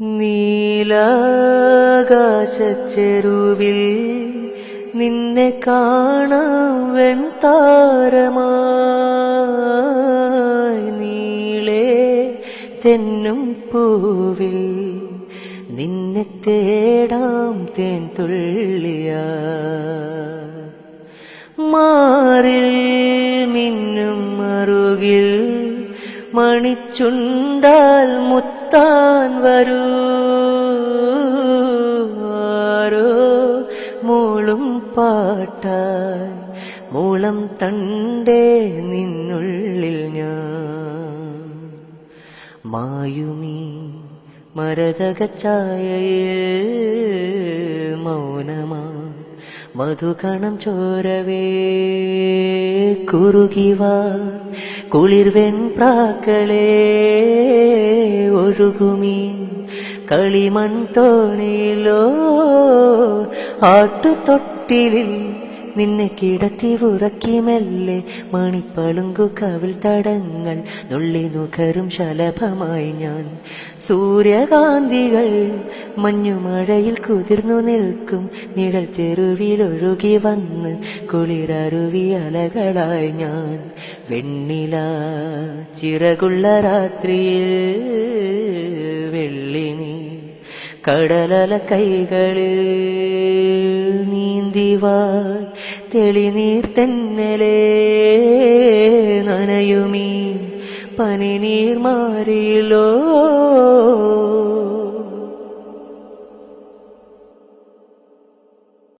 നീലാകാശച്ചെരുവിൽ നിന്നെ കാണാം വെൺതാരമായി. നീളേ തെന്നും പൂവിൽ നിന്നെ തേടാം തേൻ തുള്ളിയ മാറിൽ മിന്നും മറുകിൽ മണിച്ചുണ്ടാൽ മുത്താൻ വരൂ. മൂളും പാട്ടായി. മൂളം തണ്ടേ നിന്നുള്ളിൽ ഞാൻ. മായുമീ മരതകച്ചായ മൗനമാ മധുകണം ചോരവേ കുറുകിവാ. കുളിർവെൺ പ്രാക്കളേ ഒഴുകുമീൻ കളിമൺ തോണിയിലോ ആട്ടുതൊട്ടിലിൽ നിന്നെ കിടത്തി ഉറക്കി മെല്ലെ. മണിപ്പളുങ്കു കവിൽ തടങ്ങൾ നുള്ളി നുഖരും ശലഭമായി ഞാൻ. സൂര്യകാന്തികൾ മഞ്ഞുമഴയിൽ കുതിർന്നു നിൽക്കും. നിഴൽ ചെറുവിലൊഴുകി വന്ന് കുളിരരുവി അലകളായി ഞാൻ. വെണ്ണില ചിറകുള്ള രാത്രിയിൽ വെള്ളിനി കടലല കൈകളിൽ നീന്തിവായ് തെളിനീർ തെന്നലേ നനയുമീ പനിനീർ മാറിയിലോ